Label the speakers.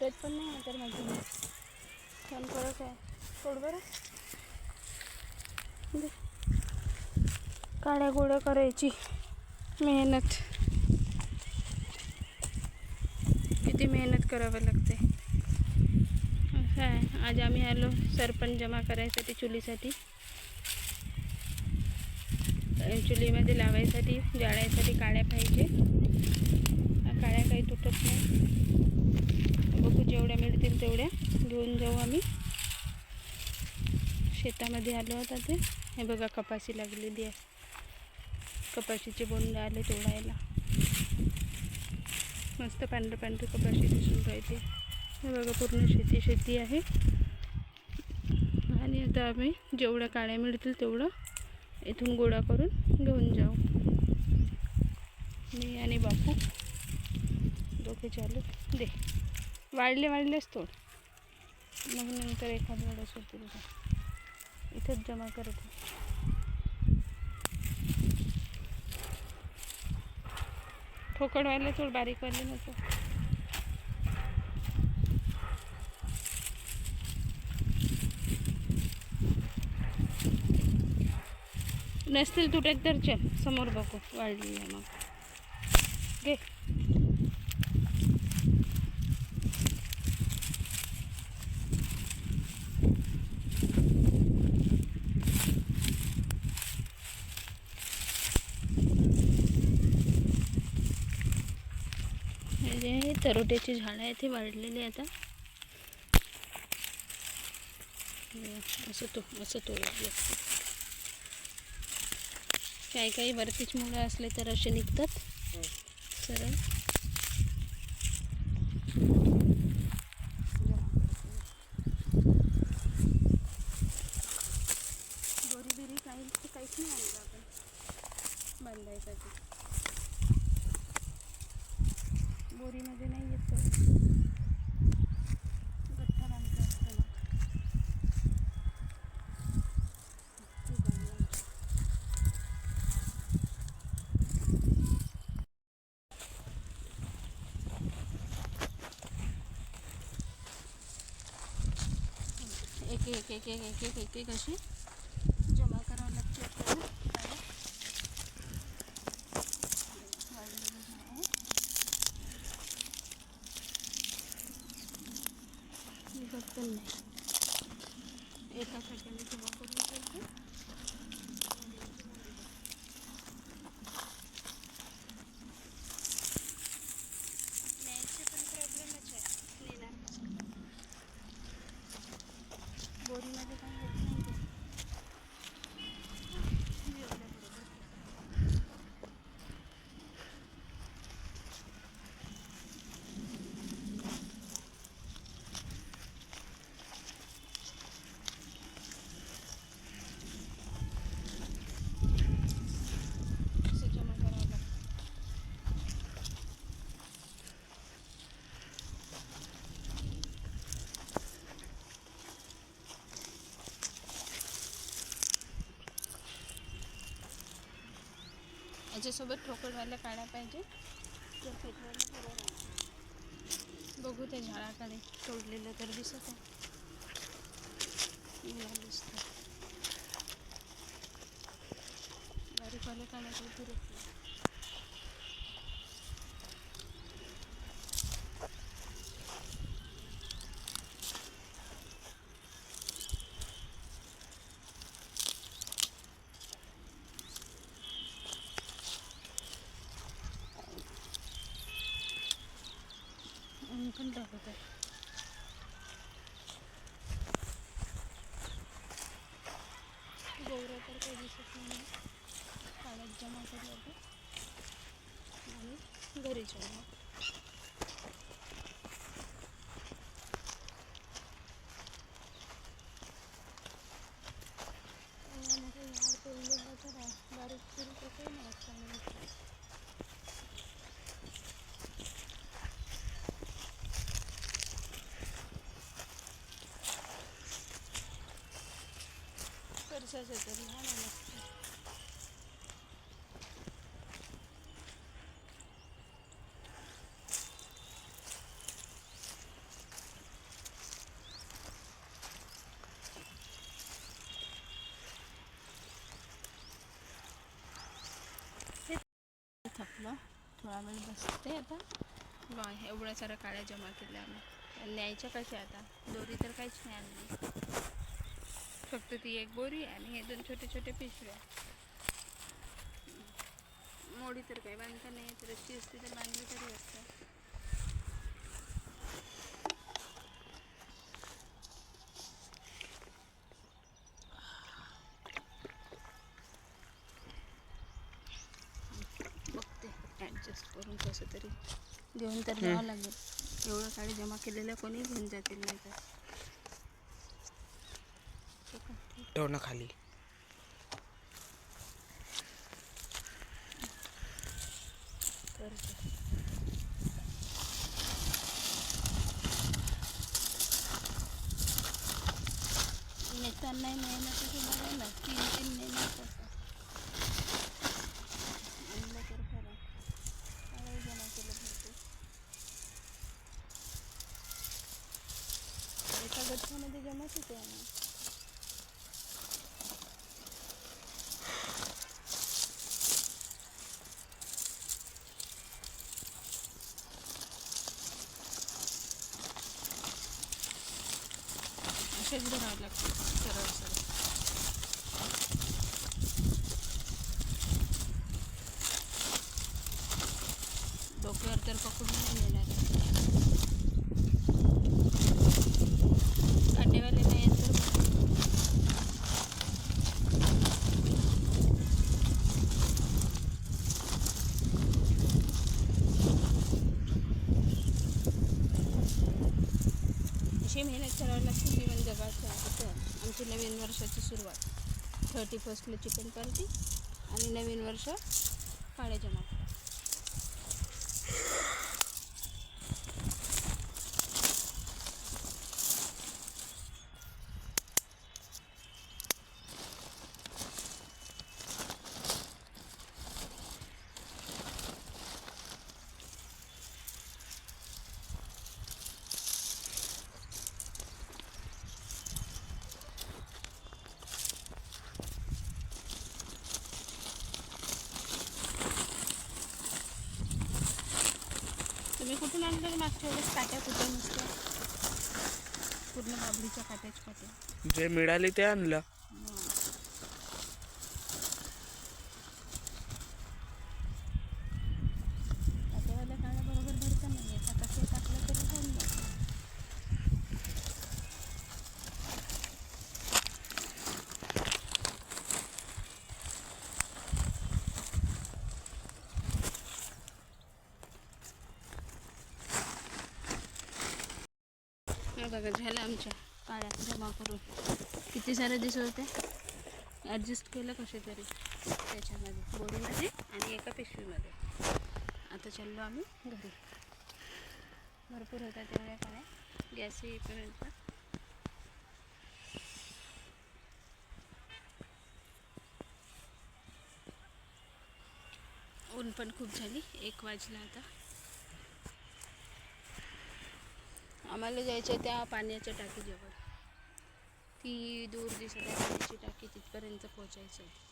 Speaker 1: निघत पण नाही तर माझी छान फरक आहे. सोड बरं. काळ्या काड्या गोड्या करायची मेहनत. किती मेहनत करावं लागते. असं आहे आज आम्ही आलो सरपण जमा करायसाठी चुलीसाठी. चुलीमध्ये लावायसाठी जाळायसाठी काळ्या पाहिजे. काळ्या काही तुटत नाही. तेवढ्या घेऊन जाऊ आम्ही. शेतामध्ये आलो होता ते हे बघा कपाशी लागलेली आहे. कपाशीचे बोंड आले तोडायला. मस्त पांढरं पांढरी कपाशी दिसून राहते हे बघा पूर्ण शेती शेती आहे. आणि आता आम्ही जेवढ्या काळ्या मिळतील तेवढं इथून गोळा करून घेऊन जाऊ. मी आणि बापू दोघे चालू. दे. वाढले वाढलेच तोड. मग नंतर एखाद वेळेस होतील इथंच जमा करत. आहे. ठोकळवाले थोडं बारीकवाले नको. नसतील तुटत तर चल समोर बघू. वाढली आहे मग. घे. जे आहे. तरोट्याची झाडं आहे ते वाढलेली आता. हे असं तो असं तोडावं लागतं काही काही वरतीच मुळं असले तर असे निघतात. सरळ. एक एक एक एक एक एक अशी ह्याच्यासोबत ठोकरवाल्या काढा पाहिजे. बघू त्या झाडाकडे तोडलेलं तर दिसत आहे. दिसतं बारीकवाल्या काढायचं पुरे गौरव तर काही दिसत नाही पाण्यात जमा करत आणि घरी जाऊ कशाचं तरी थकलं थोडा बसते आता मग एवढ्या सारा काळ्या जमा केल्या आम्ही. न्यायच्या कशा आता? दोरी तर काहीच नाही आणली. फक्त ती एक बोरी आणि हे दोन छोटे छोटे पिशव्या मोडी तर काही बांधता नाही येत रस्सी असते तर बांधली तरी असतं. बघते ॲडजस्ट करून कसं तरी. घेऊन तर जावं लागेल. एवढं काळी जमा केलेलं कोणी घेऊन जातील नाही तर. आहे.
Speaker 2: ठेव ना खाली
Speaker 1: ना तीन तीन नेणं आणलं तर खरं काय जमा केलं भरपूर एका गच्छामध्ये जमत होते आम्ही असेच धरावं लागतं. सरळ सरळ. डोक्यावर तर पकडून आहे नेणार काटेवाले नाही आहेत तर बघू. अशी मेहनत करावी लागते. जीवन जगायचं आहे तर आमची नवीन वर्षाची सुरुवात. थर्टी फर्स्टला चिकन पार्टी आणि नवीन वर्ष काळे जमा कुठून आणलं रे मागच्या वेळेस काट्या कुठे नसत्या? पूर्ण बाबडीच्या काट्याच काट्या.
Speaker 2: जे मिळाले ते आणलं
Speaker 1: काट्यावाल्या काळ्या बरोबर भरता नाही येत आता ते टाकलं तरी होऊन जातं हे बघा झालं आमच्या काळ्या जमा करून. किती सारे दिसत होते? ॲडजस्ट केलं कसे तरी. त्याच्यामध्ये बोरीमध्ये आणि एका पिशवीमध्ये. आता चाललो आम्ही घरी. भरपूर होता तेवढ्या काळ्या गॅस येईपर्यंत. ऊन पण खूप झाली. एक वाजला आता. आम्हाला जायचं त्या पाण्याच्या टाकीजवळ. ती दूर दिसत आहे पाण्याची टाकी तिथपर्यंत पोचायचं आहे.